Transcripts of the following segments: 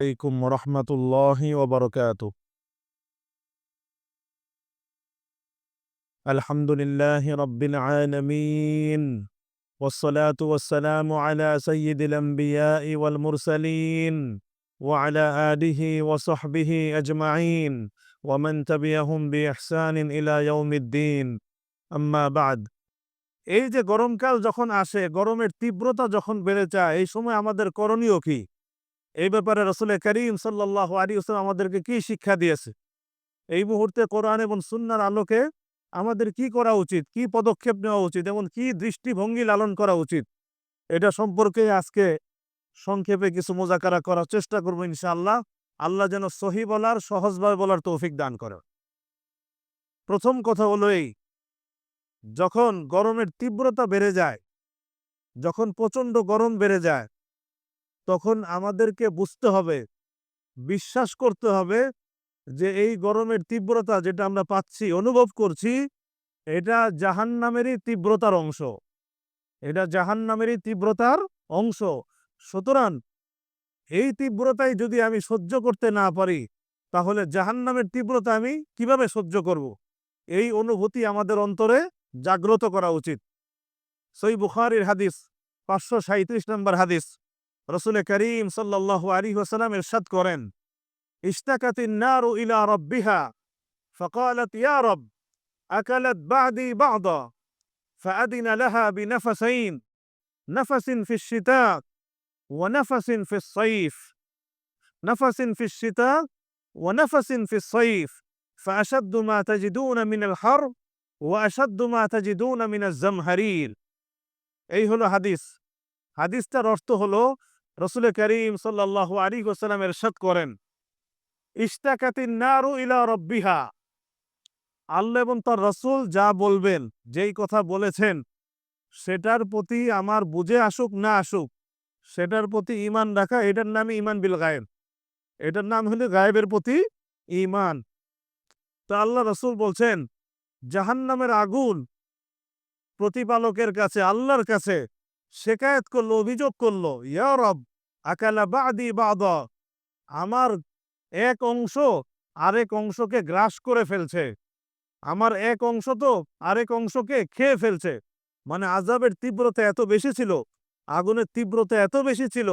عليكم ورحمة الله وبركاته الحمد لله رب العالمين والصلاة والسلام على سيد الأنبياء والمرسلين وعلى آله وصحبه أجمعين ومن تبعهم بإحسان إلى يوم الدين أما بعد এই যে গরমকাল যখন আসে গরমের তীব্রতা যখন বেড়ে যায় এই সময় আমাদের করণীয় কি এই ব্যাপারে রসুল করিম সাল্লাহ আলী হোসেন আমাদেরকে কি শিক্ষা দিয়েছে? এই মুহূর্তে কোরআন এবং সুন্নার আলোকে আমাদের কি করা উচিত? কি পদক্ষেপ নেওয়া উচিত? এবং কি দৃষ্টিভঙ্গি লালন করা উচিত? এটা সম্পর্কে আজকে সংক্ষেপে কিছু মোজাকারা করার চেষ্টা করব ইনশাআল্লাহ। আল্লাহ যেন সহি বলার, সহজভাবে বলার তৌফিক দান করে প্রথম কথা হলো এই, যখন গরমের তীব্রতা বেড়ে যায়, যখন প্রচণ্ড গরম বেড়ে যায় তখন আমাদেরকে বুঝতে হবে, বিশ্বাস করতে হবে যে এই গরমের তীব্রতা যেটা আমরা পাচ্ছি, অনুভব করছি, এটা জাহান নামেরই তীব্রতার অংশ। এটা জাহান নামেরই তীব্রতার অংশ। সুতরাং এই তীব্রতায় যদি আমি সহ্য করতে না পারি, তাহলে জাহান নামের তীব্রতা আমি কীভাবে সহ্য করব। এই অনুভূতি আমাদের অন্তরে জাগ্রত করা উচিত। সই বুখারির হাদিস, পাঁচশো সাঁত্রিশ নম্বর হাদিস। রসুল করিম সাল্লাহ আলী ওসালাম ইরশাদ করেন اشتكت النار إلى ربها فقالت يا رب أكلت بعدي بعضا فأذن لها بنفسين نفس في الشتاء ونفس في الصيف نفس في الشتاء ونفس في الصيف فأشد ما تجدون من الحر وأشد ما تجدون من الزمهرير এই হলো হাদিস হাদিসটার অর্থ হলো রসুল করিম সাল্লাহ আলী গোসালাম এরশাদ করেন ইস্তাকাতিন নারু ইলা রব্বিহা আল্লাহ এবং তার রসুল যা বলবেন, যেই কথা বলেছেন, সেটার প্রতি আমার বুঝে আসুক না আসুক, সেটার প্রতি ইমান রাখা, এটার নামই ইমান বিল গায়েব, এটার নাম হলো গায়েবের প্রতি ইমান তা আল্লাহ রসুল বলছেন, জাহান্নামের আগুন প্রতিপালকের কাছে, আল্লাহর কাছে, শেকায়ত করল, অভিযোগ করল, ইয়া রব আকালা বাদি বাদ। আমার এক অংশ আরেক অংশকে গ্রাস করে ফেলছে। আমার এক অংশ তো আরেক অংশকে খেয়ে ফেলছে। মানে আজাবের তীব্রতা এত বেশি ছিল, আগুনের তীব্রতা এত বেশি ছিল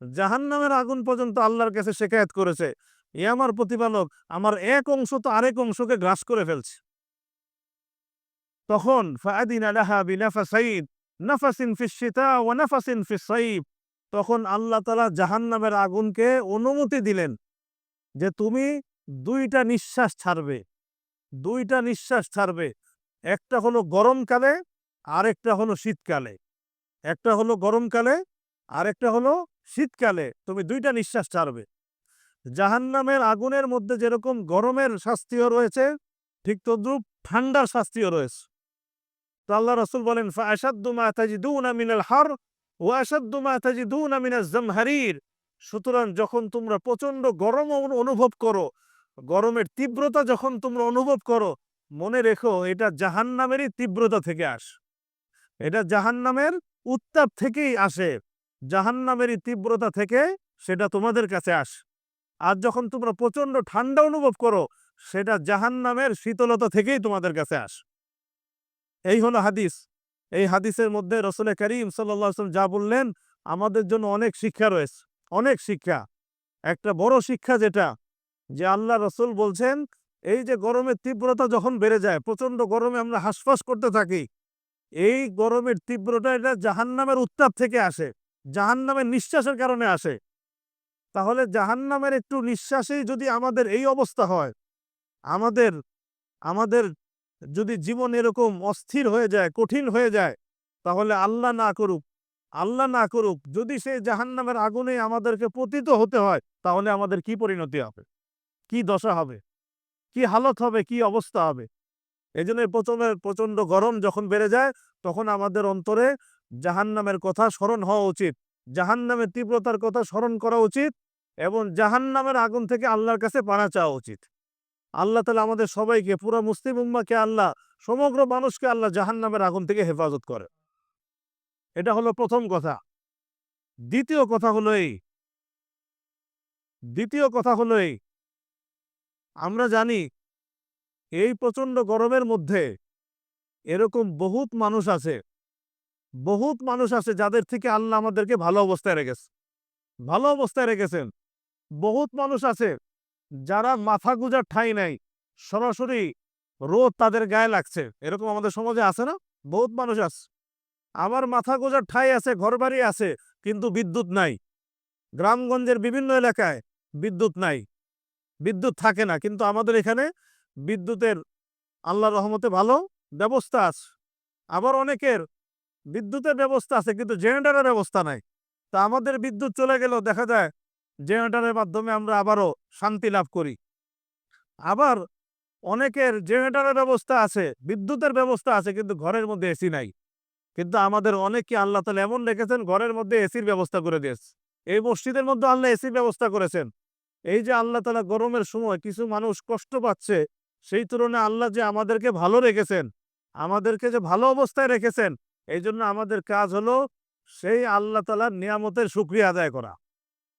জাহান নামের আগুন পর্যন্ত আল্লাহর কাছে শেখায়ত করেছে। এ আমার প্রতিপালক, আমার এক অংশ তো আরেক অংশকে গ্রাস করে ফেলছে। তখন ফাদিন আলাহা বিনাফাসাইদ নাফাসিন ফিসিতা ও নাফাসিন ফিস ফিসাইব তখন আল্লাহ তালা জাহান নামের আগুনকে অনুমতি দিলেন যে তুমি দুইটা নিঃশ্বাস ছাড়বে, দুইটা নিঃশ্বাস ছাড়বে। একটা হলো গরমকালে আরেকটা হলো শীতকালে। একটা হলো গরমকালে আরেকটা হলো শীতকালে তুমি দুইটা নিঃশ্বাস ছাড়বে। জাহান্নামের আগুনের মধ্যে যেরকম গরমের শাস্তিও রয়েছে, ঠিক তদ্রুপ ঠান্ডার শাস্তিও রয়েছে। তো আল্লাহ রসুল বলেন ফাশাদ্দুমা তাজিদুনা মিনাল হার ও আসাদ্দুমা তাজিদুনা মিনাজ জামহারির। সুতরাং যখন তোমরা প্রচণ্ড গরম অনুভব করো, গরমের তীব্রতা যখন তোমরা অনুভব করো, মনে রেখো এটা জাহান নামেরই তীব্রতা থেকে আস। এটা জাহান নামের উত্তাপ থেকেই আসে। জাহান নামেরই তীব্রতা থেকে সেটা তোমাদের কাছে আস। আর যখন তোমরা প্রচণ্ড ঠান্ডা অনুভব করো, সেটা জাহান নামের শীতলতা থেকেই তোমাদের কাছে আস। এই হলো হাদিস। এই হাদিসের মধ্যে রসুল করিম সাল্লাম যা বললেন, আমাদের জন্য অনেক শিক্ষা রয়েছে, অনেক শিক্ষা। একটা বড় শিক্ষা যেটা, যে আল্লাহ রসুল বলছেন, এই যে গরমের তীব্রতা যখন বেড়ে যায় প্রচণ্ড গরমে আমরা হাসফাস করতে থাকি, এই গরমের তীব্রতা এটা জাহান নামের উত্তাপ থেকে আসে জাহান নামের নিঃশ্বাসের কারণে আসে। তাহলে জাহান নামের একটু নিঃশ্বাসেই যদি আমাদের এই অবস্থা হয়, আমাদের আমাদের যদি জীবন এরকম অস্থির হয়ে যায়, কঠিন হয়ে যায়, তাহলে আল্লাহ না করুক, আল্লাহ না করুক, যদি সেই জাহান নামের আগুনে আমাদেরকে পতিত হতে হয়, তাহলে আমাদের কি পরিণতি হবে? কি দশা হবে? কি হালত হবে? কি অবস্থা হবে? এই জন্য প্রচণ্ড গরম যখন বেড়ে যায়, তখন আমাদের অন্তরে জাহান নামের কথা স্মরণ হওয়া উচিত। জাহান নামের তীব্রতার কথা স্মরণ করা উচিত এবং জাহান নামের আগুন থেকে আল্লাহর কাছে পানা চাওয়া উচিত। আল্লাহ তালা আমাদের সবাইকে, পুরো মুসলিম উম্মাকে আল্লাহ, সমগ্র মানুষকে আল্লাহ জাহান নামের আগুন থেকে হেফাজত করে। এটা হলো প্রথম কথা। দ্বিতীয় কথা হলো এই। দ্বিতীয় কথা হলো এই। আমরা জানি, এই প্রচণ্ড গরমের মধ্যে এরকম বহুত মানুষ আছে, বহুত মানুষ আছে যাদের থেকে আল্লাহ আমাদেরকে ভালো অবস্থায় রেখেছে। ভালো অবস্থায় রেখেছেন। বহুত মানুষ আছে যারা মাথা গুজার ঠাই নাই, সরাসরি রোদ তাদের গায়ে লাগছে। এরকম আমাদের সমাজে আছে না? বহুত মানুষ আছে। আমার মাথা গোজার ঠাই আছে, ঘরবাড়ি আছে, কিন্তু বিদ্যুৎ নাই। গ্রামগঞ্জের বিভিন্ন এলাকায় বিদ্যুৎ নাই। বিদ্যুৎ থাকে না, কিন্তু আমাদের এখানে বিদ্যুতের আল্লাহ রহমতে ভালো ব্যবস্থা আছে। আবার অনেকের বিদ্যুতের ব্যবস্থা আছে, কিন্তু জেনারেটরের ব্যবস্থা নাই। তা আমাদের বিদ্যুৎ চলে গেলেও দেখা যায় জেনারেটরের মাধ্যমে আমরা আবারও শান্তি লাভ করি। আবার অনেকের জেনারেটরের ব্যবস্থা আছে, বিদ্যুতের ব্যবস্থা আছে, কিন্তু ঘরের মধ্যে এসি নাই। কিন্তু আমাদের অনেককে আল্লাহ তালা এমন রেখেছেন, ঘরের মধ্যে এসির ব্যবস্থা করে দিয়েছে। এই মসজিদের মধ্যে আল্লাহ এসির ব্যবস্থা করেছেন। এই যে আল্লাহ তালা গরমের সময় কিছু মানুষ কষ্ট পাচ্ছে, সেই তুলনায় আল্লাহ যে আমাদেরকে ভালো রেখেছেন, আমাদেরকে যে ভালো অবস্থায় রেখেছেন, এই জন্য আমাদের কাজ হলো সেই আল্লাহ তালার নিয়ামতের সুক্রিয়া আদায় করা।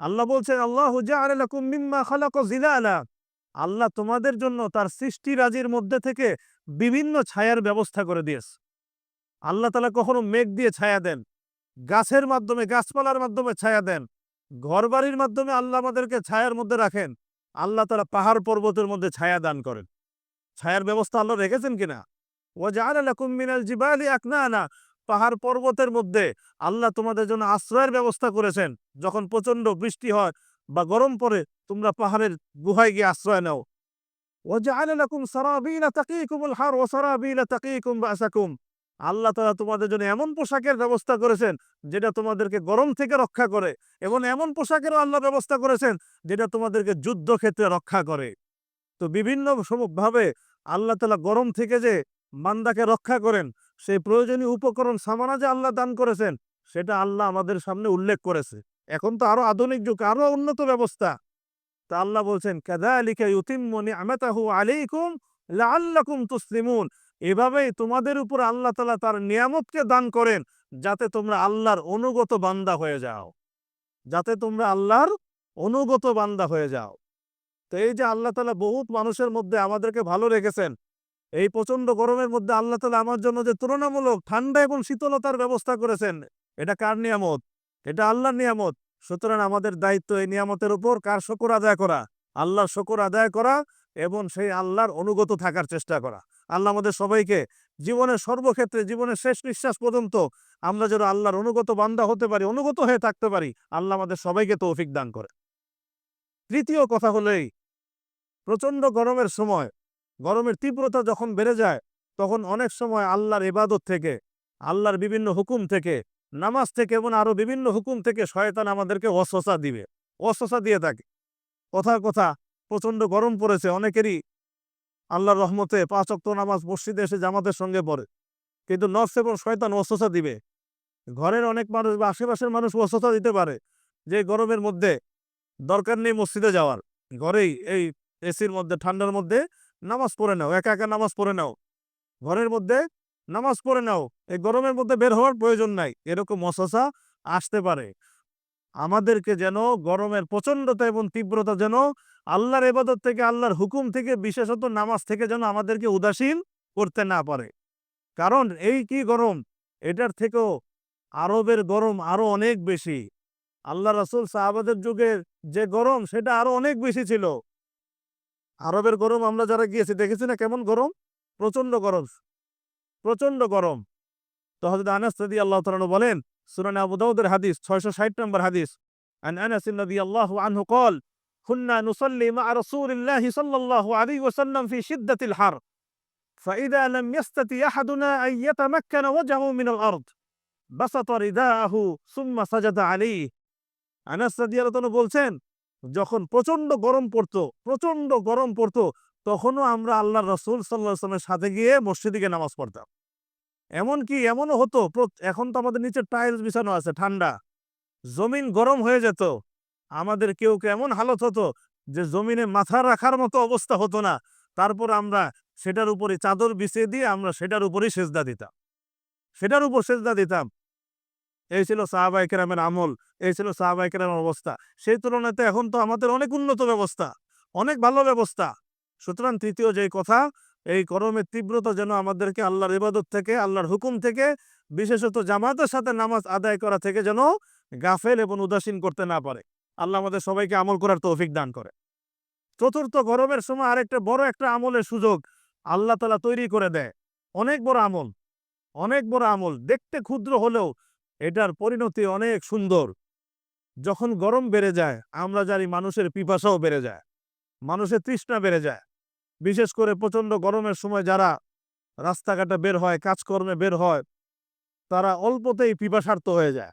আল্লাহ বলছেন, আল্লাহ আল্লাহ তোমাদের জন্য তার সৃষ্টি রাজির মধ্যে থেকে বিভিন্ন ছায়ার ব্যবস্থা করে দিয়েছে। আল্লাহ তালা কখনো মেঘ দিয়ে ছায়া দেন, গাছের মাধ্যমে, গাছপালার মাধ্যমে ছায়া দেন, ঘরবাড়ির মাধ্যমে আল্লাহ আমাদেরকে ছায়ার মধ্যে রাখেন। আল্লাহ তালা পাহাড় পর্বতের মধ্যে ছায়া দান করেন। ছায়ার ব্যবস্থা আল্লাহ রেখেছেন কিনা? ও জাহালাকুম মিনাল জিবালি আকনানা পাহাড় পর্বতের মধ্যে আল্লাহ তোমাদের জন্য আশ্রয়ের ব্যবস্থা করেছেন। যখন প্রচণ্ড বৃষ্টি হয় বা গরম পরে তোমরা পাহাড়ের গুহায় গিয়ে আশ্রয় নাও। আল্লাহ তারা তোমাদের জন্য এমন পোশাকের ব্যবস্থা করেছেন, যেটা তোমাদেরকে গরম থেকে রক্ষা করে এবং এমন পোশাকেরও আল্লাহ ব্যবস্থা করেছেন, যেটা তোমাদেরকে যুদ্ধক্ষেত্রে রক্ষা করে। তো বিভিন্ন ভাবে আল্লাহ তালা গরম থেকে যে মান্দাকে রক্ষা করেন সেই প্রয়োজনীয় উপকরণ সামানা যে আল্লাহ দান করেছেন, সেটা আল্লাহ আমাদের সামনে উল্লেখ করেছে। এখন তো আরও আধুনিক যুগ, আরও উন্নত ব্যবস্থা। তা আল্লাহ বলছেন, কাযালিকা ইউতিম্মু নি'মাতাহু আলাইকুম লাআল্লাকুম তুসলিমুন। এভাবেই তোমাদের উপর আল্লাহ তাআলা তার নিয়ামতকে দান করেন, যাতে তোমরা আল্লাহর অনুগত বান্দা হয়ে যাও। যাতে তোমরা আল্লাহর অনুগত বান্দা হয়ে যাও। তো এই যে আল্লাহ তাআলা বহুত মানুষের মধ্যে আমাদেরকে ভালো রেখেছেন এই প্রচণ্ড গরমের মধ্যে আল্লাহ তাআলা আমার জন্য যে তুলনামূলক ঠান্ডা এবং শীতলতার ব্যবস্থা করেছেন, এটা কার নিয়ামত? এটা আল্লাহর নিয়ামত। সুতরাং আমাদের দায়িত্ব এই নিয়ামতের উপর কার শকর আদায় করা? আল্লাহর শকর আদায় করা এবং সেই আল্লাহর অনুগত থাকার চেষ্টা করা। আল্লাহ আমাদের সবাইকে জীবনের সর্বক্ষেত্রে, জীবনের শেষ নিঃশ্বাস পর্যন্ত আমরা যেন আল্লাহর অনুগত বান্দা হতে পারি, অনুগত হয়ে থাকতে পারি, আল্লাহ আমাদের সবাইকে তৌফিক দান করে। তৃতীয় কথা হলো এই প্রচণ্ড গরমের সময় গরমের তীব্রতা যখন বেড়ে যায়, তখন অনেক সময় আল্লাহর ইবাদত থেকে, আল্লাহর বিভিন্ন হুকুম থেকে, নামাজ থেকে এবং আরও বিভিন্ন হুকুম থেকে শয়তান আমাদেরকে অসসা দিবে অসসা দিয়ে থাকে। কথার কথা, প্রচণ্ড গরম পড়েছে, অনেকেরই আল্লাহর রহমতে পাঁচ অক্ত নামাজ মসজিদে এসে জামাতের সঙ্গে পড়ে, কিন্তু নফস এবং শয়তান অসসা দিবে। ঘরের অনেক মানুষ বা আশেপাশের মানুষ অসসা দিতে পারে যে গরমের মধ্যে দরকার নেই মসজিদে যাওয়ার। ঘরেই এই এসির মধ্যে, ঠান্ডার মধ্যে নামাজ পড়ে নাও, একা একা নামাজ পড়ে নাও। ঘরের মধ্যে নামাজ পড়ে নাও, এই গরমের মধ্যে বের হওয়ার প্রয়োজন নাই, এরকম মশাসা আসতে পারে। আমাদেরকে যেন গরমের প্রচন্ডতা এবং তীব্রতা যেন আল্লাহর এবাদত থেকে, আল্লাহর হুকুম থেকে, বিশেষত নামাজ থেকে যেন আমাদেরকে উদাসীন করতে না পারে। কারণ এই কি গরম? এটার থেকেও আরবের গরম আরও অনেক বেশি। আল্লাহ রাসূল সাহাবাদের যুগের যে গরম, সেটা আরও অনেক বেশি ছিল। আরবের গরম আমরা যারা গিয়েছি দেখেছি না কেমন গরম প্রচন্ড গরম প্রচন্ড গরম তো হযরত আনাস রাদিয়াল্লাহু তাআলা বলেন সুনানে আবু দাউদের হাদিস 660 নম্বর হাদিস عن انس رضي الله عنه قال كنا نصلي مع رسول الله صلى الله عليه وسلم في شدة الحر فإذا لم يستطع أحدنا أن يتمكن وجهه من الأرض بسط رداءه ثم سجد عليه আনাস রাদিয়াল্লাহু তাআলা বলছেন যখন প্রচণ্ড গরম পড়তো প্রচণ্ড গরম পড়তো, তখনও আমরা আল্লাহ রসুল সাল্লাহ আসলামের সাথে গিয়ে মসজিদে নামাজ পড়তাম। এমনকি এমনও হতো এখন তো আমাদের নিচে টাইলস বিছানো আছে, ঠান্ডা। জমিন গরম হয়ে যেত। আমাদের কেউ কেউ এমন হালত হতো যে জমিনে মাথা রাখার মতো অবস্থা হতো না। তারপর আমরা সেটার উপরে চাদর বিছিয়ে দিয়ে আমরা সেটার উপরেই সেজদা দিতাম। সেটার উপর সেজদা দিতাম। এই ছিল সাহাবাই কেরামের আমল, এই ছিল সাহাবাই কেরামের অবস্থা। সেই তুলনাতে এখন তো আমাদের অনেক উন্নত ব্যবস্থা, অনেক ভালো ব্যবস্থা। সুতরাং তৃতীয় যে কথা, এই গরমের তীব্রতা যেন আমাদেরকে আল্লাহর ইবাদত থেকে, আল্লাহর হুকুম থেকে, বিশেষত জামাতের সাথে নামাজ আদায় করা থেকে যেন গাফেল এবং উদাসীন করতে না পারে। আল্লাহ আমাদের সবাইকে আমল করার তৌফিক দান করে। চতুর্থ গরমের সময় আরেকটা বড় একটা আমলের সুযোগ আল্লাহ তালা তৈরি করে দেয়। অনেক বড় আমল, অনেক বড় আমল। দেখতে ক্ষুদ্র হলেও এটার পরিণতি অনেক সুন্দর। যখন গরম বেড়ে যায়, আমরা জানি মানুষের পিপাসাও বেড়ে যায়, মানুষের তৃষ্ণা বেড়ে যায়। বিশেষ করে প্রচণ্ড গরমের সময় যারা রাস্তাঘাটে বের হয়, কাজকর্মে বের হয়, তারা অল্পতেই পিপাসার্থ হয়ে যায়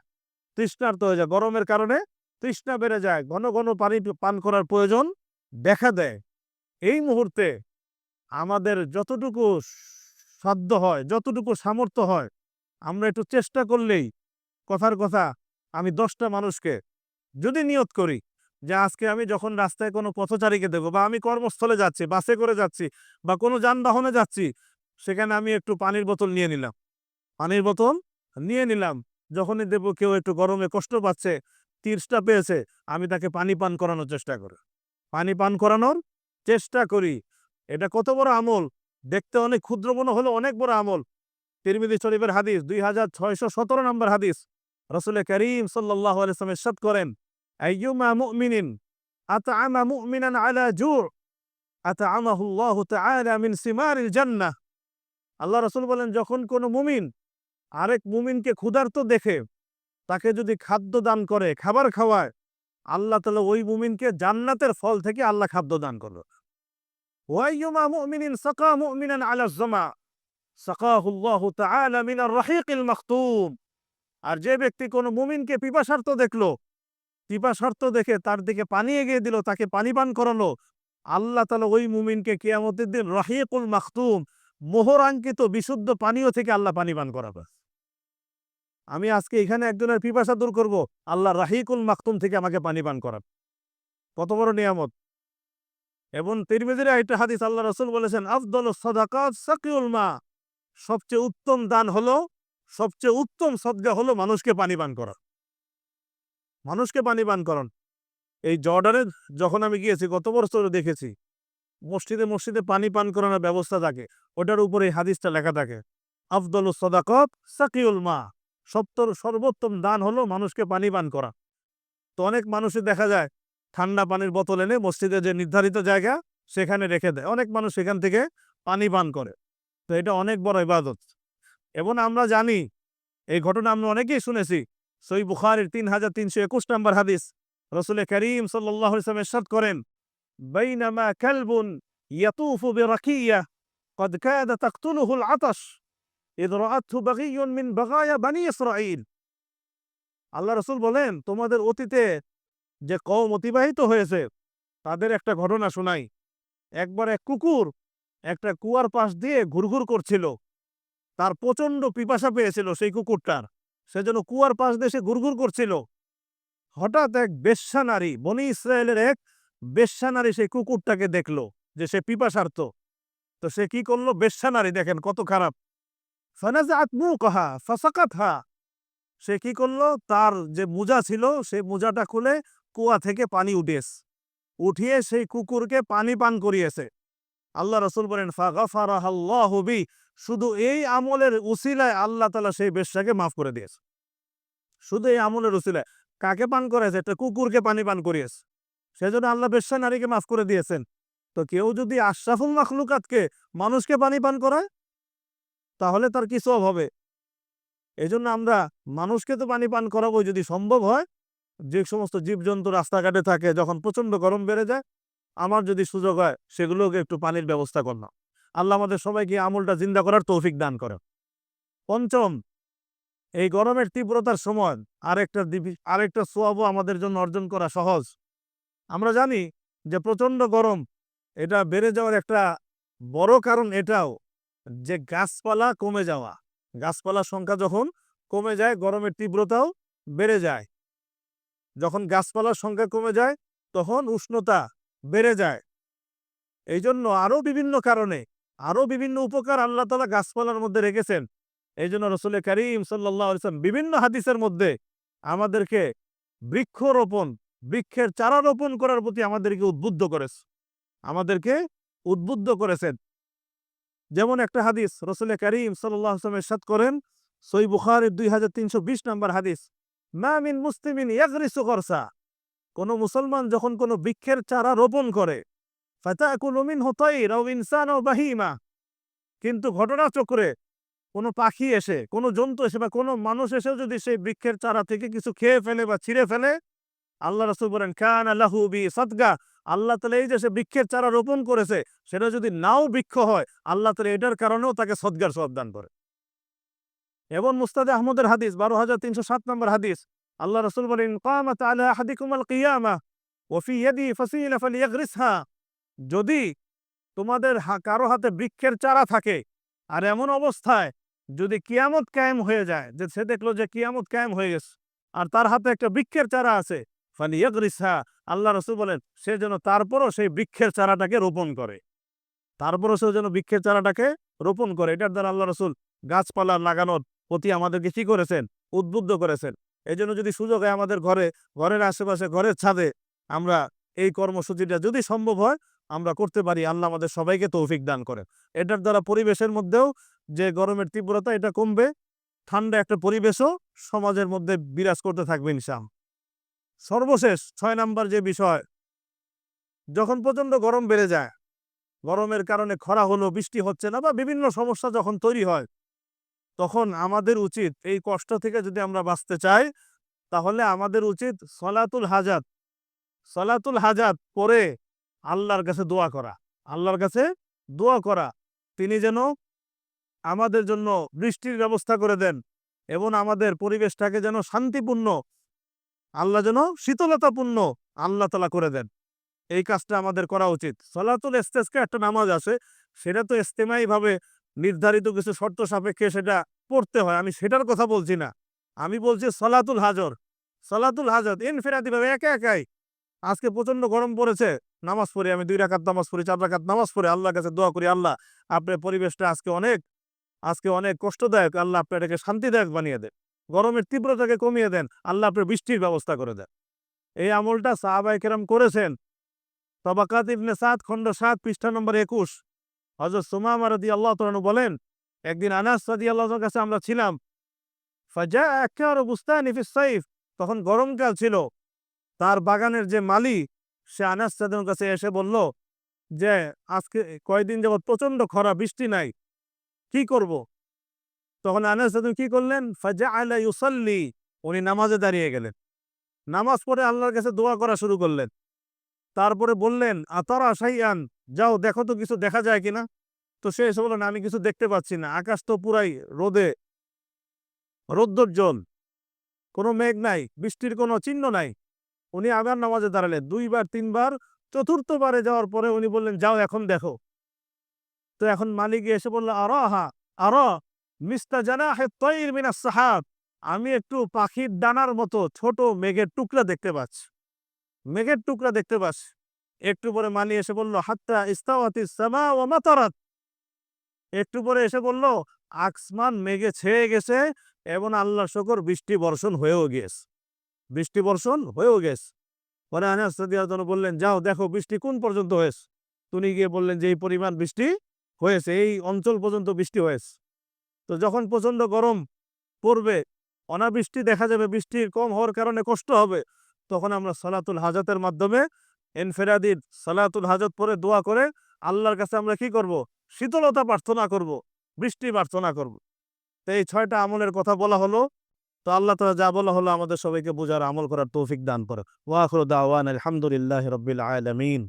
তৃষ্ণার্ত হয়ে যায়। গরমের কারণে তৃষ্ণা বেড়ে যায়, ঘন ঘন পানি পান করার প্রয়োজন দেখা দেয়। এই মুহূর্তে আমাদের যতটুকু সাধ্য হয়, যতটুকু সামর্থ্য হয়, আমরা একটু চেষ্টা করলেই কথার কথা, আমি দশটা মানুষকে যদি নিয়ত করি যে আজকে আমি যখন রাস্তায় কোনো পথচারীকে দেবো বা আমি কর্মস্থলে যাচ্ছি, বাসে করে যাচ্ছি বা কোনো যানবাহনে যাচ্ছি, সেখানে আমি একটু পানির বোতল নিয়ে নিলাম। পানির বোতল নিয়ে নিলাম। যখনই দেবো কেউ একটু গরমে কষ্ট পাচ্ছে, তিরসটা পেয়েছে, আমি তাকে পানি পান করানোর চেষ্টা করি। পানি পান করানোর চেষ্টা করি। এটা কত বড় আমল! দেখতে অনেক ক্ষুদ্র মনে হলো অনেক বড় আমল। তিরমিদি শরীফের হাদিস দুই হাজার ছয়শো সতেরো নম্বর হাদিস। রসুল করিম সাল্লাহ আলাইসলাম ইরশাদ করেন, আইয়ুমা মুমিনিন আতআমা মুমিনান আলা জু' আতআমাহু আল্লাহু তাআলা মিন সিমারিল জান্নাহ। আল্লাহ রসুল বলেন, যখন কোনো মুমিন আরেক মুমিনকে ক্ষুধার্ত দেখে, তাকে যদি খাদ্য দান করে, খাবার খাওয়ায়, আল্লাহ তালা ওই মুমিনকে জান্নাতের ফল থেকে আল্লাহ খাদ্য দান করল ওয়াইয়ুমা মুমিনিন সাকা মুমিনান আলা জামা সাকাহুল্লাহু তাআলা মিনার রাহিকিল মাখতুম। আর যে ব্যক্তি কোনো মুমিনকে পিপাসার্থ দেখল, পিপাসার্থ দেখে তার দিকে পানি এগিয়ে দিল, তাকে পানি পান করালো, আল্লাহ তালা ওই মুমিনকে কিয়ামতের দিন রাহিকুল মাখতুম, মোহরাঙ্কিত বিশুদ্ধ পানীয় থেকে আল্লাহ পানি পান করাবে। আমি আজকে এখানে একজনের পিপাসা দূর করব, আল্লাহ রাহিকুল মাখতুম থেকে আমাকে পানি পান করাবে। কত বড় নিয়ামত। এবং তিরমিজির একটা হাদিস আল্লাহ রসুল বলেছেন আফদল সদাকাত সাকিউল মা। সবচেয়ে উত্তম দান হলো সবচেয়ে উত্তম সদ্গা হলো মানুষকে পানি পান করা। মানুষকে পানি পান করান। এই জর্ডানে যখন আমি গিয়েছি, গত বছর দেখেছি, মসজিদে মসজিদে পানি পান করানোর ব্যবস্থা থাকে। ওটার উপরে হাদিসটা লেখা থাকে, আফদল সদাকত সাকিউল মা। সপ্তর, সর্বোত্তম দান হলো মানুষকে পানি পান করা। তো অনেক মানুষই দেখা যায়, ঠান্ডা পানির বোতল এনে মসজিদে যে নির্ধারিত জায়গা, সেখানে রেখে দেয়। অনেক মানুষ সেখান থেকে পানি পান করে। তো এটা অনেক বড় ইবাদত। এবং আমরা জানি এই ঘটনা আমরা অনেকেই শুনেছি সই বুখারির তিন হাজার তিনশো একুশ নম্বর হাদিস রসুলের করিম সাল্লাহ ইসলাম এরশাদ করেন بينما كلب يطوف بركية قد كاد تقتله العطش إذ رأته بغي من بغايا بني إسرائيل আল্লাহ রসুল বলেন তোমাদের অতীতে যে কম অতিবাহিত হয়েছে তাদের একটা ঘটনা শোনাই একবার এক কুকুর একটা কুয়ার পাশ দিয়ে ঘুরঘুর করছিল তার প্রচণ্ড পিপাসা পেয়েছিল সেই কুকুরটার। সেজন্য কুয়ার পাশ দেশে সে ঘুরঘুর করছিল। হঠাৎ এক বেশ্যা নারী, বনি ইসরায়েলের এক বেশ্যা নারী সেই কুকুরটাকে দেখল যে সে পিপাসার্থ। তো সে কি করল? বেশ্যা নারী, দেখেন কত খারাপ। ফাসাকাতহা। সে কি করল? তার যে মোজা ছিল সেই মোজাটা খুলে কুয়া থেকে পানি উঠিয়েস উঠিয়ে সেই কুকুরকে পানি পান করিয়েছে। আল্লাহ রসুল বলেন, ফাগাফারাহাল্লাহু শুধু এই আমলের উসিলায় আল্লাহ তালা সেই বেশ্যাকে মাফ করে দিয়েছে। শুধু এই আমলের উসিলায়। কাকে পান করেছে? একটা কুকুরকে পানি পান করিয়েছে। সেজন্য আল্লাহ বেশ্যা নারীকে মাফ করে দিয়েছেন। তো কেউ যদি আশরাফুল মাখলুকাতকে মানুষকে পানি পান করায়, তাহলে তার কি সব হবে? এজন্য আমরা মানুষকে তো পানি পান করাবো যদি সম্ভব হয়, যে সমস্ত জীবজন্তু রাস্তাঘাটে থাকে, যখন প্রচণ্ড গরম বেড়ে যায়, আমার যদি সুযোগ হয়, সেগুলোকে একটু পানির ব্যবস্থা করলাম। আল্লাহ আমাদের সবাইকে আমলটা জিন্দা করার তৌফিক দান করে পঞ্চম, এই গরমের তীব্রতার সময় আরেকটা আরেকটা সোয়াবও আমাদের জন্য অর্জন করা সহজ। আমরা জানি যে প্রচণ্ড গরম, এটা বেড়ে যাওয়ার একটা বড় কারণ এটাও যে গাছপালা কমে যাওয়া। গাছপালার সংখ্যা যখন কমে যায়, গরমের তীব্রতাও বেড়ে যায়। যখন গাছপালার সংখ্যা কমে যায়, তখন উষ্ণতা বেড়ে যায়। এই জন্য আরও বিভিন্ন কারণে আরও বিভিন্ন উপকার আল্লাহ তালা গাছপালার মধ্যে রেখেছেন। এই জন্য রসুল করিম সাল্লাম বিভিন্ন হাদিসের মধ্যে আমাদেরকে বৃক্ষরোপণ, বৃক্ষের চারা রোপণ করার প্রতি আমাদেরকে উদ্বুদ্ধ করেছে। আমাদেরকে উদ্বুদ্ধ করেছেন। যেমন একটা হাদিস, রসুল করিম সাল্লাহ সাথ করেন সই বুখারের দুই হাজার তিনশো বিশ নম্বর হাদিস, মা মিন মুসলিমিন করসা কোন মুসলমান যখন কোনো বৃক্ষের চারা রোপণ করে ফাতাকুলু মিনহু তাইর আও ইনসান আও বাহিমা। কিন্তু ঘটনাচক্রে কোনো পাখি এসে, কোনো জন্তু এসে বা কোনো মানুষ এসে যদি সেই বৃক্ষের চারা থেকে কিছু খেয়ে ফেলে বা ছিঁড়ে ফেলে, আল্লাহ রসুল বলেন খান আল্লাহু বি সদগা। আল্লাহ তালা এই যে সে বৃক্ষের চারা রোপণ করেছে, সেটা যদি নাও বৃক্ষ হয়, আল্লাহ তালা এটার কারণেও তাকে সদ্গার সব দান করে। এবং মুস্তাদে আহমদের হাদিস, বারো হাজার তিনশো সাত নম্বর হাদিস, আল্লাহ রসুল বলেন কামাত আলা আহাদিকুমাল কিয়ামা ওফি ফাসিলা ফালিয়াগরিসহা। যদি তোমাদের কারও হাতে বৃক্ষের চারা থাকে, আর এমন অবস্থায় যদি কিয়ামত কায়েম হয়ে যায়, যে সে দেখল যে কিয়ামত কায়েম হয়ে গেছে, আর তার হাতে একটা বৃক্ষের চারা আছে, ফালিয়াগরিসহা, আল্লাহ রসুল বলেন, সে যেন তারপরও সেই বৃক্ষের চারাটাকে রোপণ করে। তারপরও সে যেন বৃক্ষের চারাটাকে রোপণ করে। এটার দ্বারা আল্লাহ রসুল গাছপালা লাগানোর প্রতি আমাদেরকে কী করেছেন? উদ্বুদ্ধ করেছেন। এই জন্য যদি সুযোগ হয় আমাদের ঘরে, ঘরের আশেপাশে, ঘরের ছাদে আমরা এই কর্মসূচিটা যদি সম্ভব হয় আমরা করতে পারি, আল্লাহ আমাদের সবাইকে তৌফিক দান করেন। এটার দ্বারা পরিবেশের মধ্যেও যে গরমের তীব্রতা, এটা কমবে। ঠান্ডা একটা পরিবেশও সমাজের মধ্যে বিরাজ করতে থাকবে ইনশাম সর্বশেষ ছয় নাম্বার যে বিষয়, যখন প্রচণ্ড গরম বেড়ে যায়, গরমের কারণে খরা হলো, বৃষ্টি হচ্ছে না বা বিভিন্ন সমস্যা যখন তৈরি হয়, তখন আমাদের উচিত এই কষ্ট থেকে যদি আমরা বাঁচতে চাই, তাহলে আমাদের উচিত সলাতুল হাজাত সলাতুল হাজাত পরে আল্লাহর কাছে দোয়া করা। আল্লাহর কাছে দোয়া করা। তিনি যেন আমাদের জন্য বৃষ্টির ব্যবস্থা করে দেন এবং আমাদের পরিবেশটাকে যেন শান্তিপূর্ণ, আল্লাহ যেন শীতলতাপূর্ণ আল্লাহ তালা করে দেন। এই কাজটা আমাদের করা উচিত। সলাতুল ইস্তেসকা একটা নামাজ আছে, সেটা তো ইস্তেমাই ভাবে নির্ধারিত কিছু শর্ত সাপেক্ষে সেটা পড়তে হয়। আমি সেটার কথা বলছি না। আমি বলছি সলাতুল হাজর। সলাতুল হাজর ইনফেরাতি ভাবে একা একাই আজকে প্রচণ্ড গরম পড়েছে। নামাজ পড়ি, আমি দুই রাকাত নামাজ পড়ি, চার রাকাত নামাজ পড়ি। আল্লাহর কাছে দোয়া করি, আল্লাহ আপনার পরিবেশটা আজকে অনেক আজকে অনেক কষ্টদায়ক। আল্লাহ আপনার এটাকে শান্তিদায়ক বানিয়ে দেন। গরমের তীব্রতাকে কমিয়ে দেন। আল্লাহ আপনার বৃষ্টির ব্যবস্থা করে দেন। এই আমলটা সাহাবাই কেরাম করেছেন। তবাকাত ইবনে সাত খণ্ড সাত, পৃষ্ঠা নম্বর একুশ। হজরত সুমামা রদি আল্লাহ তালু বলেন, একদিন আনাস রদি আল্লাহর কাছে আমরা ছিলাম ফাজা একেবারে বুস্তানি ফিস সাইফ। তখন গরমকাল ছিল। তার বাগানের যে মালি সে আনাস সাদের কাছে এসে বলল, যে, আজকে কয়দিন যাবৎ প্রচণ্ড খরা, বৃষ্টি নাই, কি করব? তখন আনাস সাদুন কি করলেন? ফাজা আলা ইউসাল্লি উনি নামাজে দাঁড়িয়ে গেলেন। নামাজ পড়ে আল্লাহর কাছে দোয়া করা শুরু করলেন। তারপরে বললেন, আতারা সাইয়ান যাও, দেখো তো কিছু দেখা যায় কিনা? তো সে এসে বললেন আমি কিছু দেখতে পাচ্ছি না, আকাশ তো পুরাই রোদে রৌদ্রোজ্জ্বল কোনো মেঘ নাই, বৃষ্টির কোনো চিহ্ন নাই। উনি আবার নামাজে দাঁড়ালেন দুইবার, তিনবার, চতুর্থবারে যাওয়ার পরে উনি বললেন, যাও এখন দেখো। তো এখন মালিক এসে বলল আর হা আর মিস্তা জানা হে তৈর মিনা সাহাব, আমি একটু পাখির ডানার মতো ছোট মেঘের টুকরা দেখতে পাচ্ছি। মেঘের টুকরা দেখতে পাচ্ছি। একটু পরে মালি এসে বলল, হাত্তা ইস্তাওয়াতি সামা ও মাতারাত। একটু পরে এসে বলল, আসমান মেঘে ছেয়ে গেছে এবং আল্লাহ শকর বৃষ্টি বর্ষণ হয়েও গিয়েছে। বৃষ্টি বর্ষণ হয়েও গেছে। পরে আনাস রাদিয়াল্লাহু বললেন, যাও, দেখো বৃষ্টি কোন পর্যন্ত হয়েছে? তুমি গিয়ে বললেন যে, এই পরিমাণ বৃষ্টি হয়েছে, এই অঞ্চল পর্যন্ত বৃষ্টি হয়েছে। তো যখন প্রচণ্ড গরম পড়বে, অনাবৃষ্টি দেখা যাবে, বৃষ্টি কম হওয়ার কারণে কষ্ট হবে, তখন আমরা সালাতুল হাজাতের মাধ্যমে এনফেরাদির সালাতুল হাজত পরে দোয়া করে আল্লাহর কাছে আমরা কি করব? শীতলতা প্রার্থনা করব, বৃষ্টি প্রার্থনা করব। তো এই ছয়টা আমলের কথা বলা হলো। তো আল্লাহ তালা যা বলা হলো আমাদের সবাইকে বোঝার আমল করার তৌফিক দান করে ওয়াখর দাওয়ান আলহামদুলিল্লাহ রবিল আলমিন।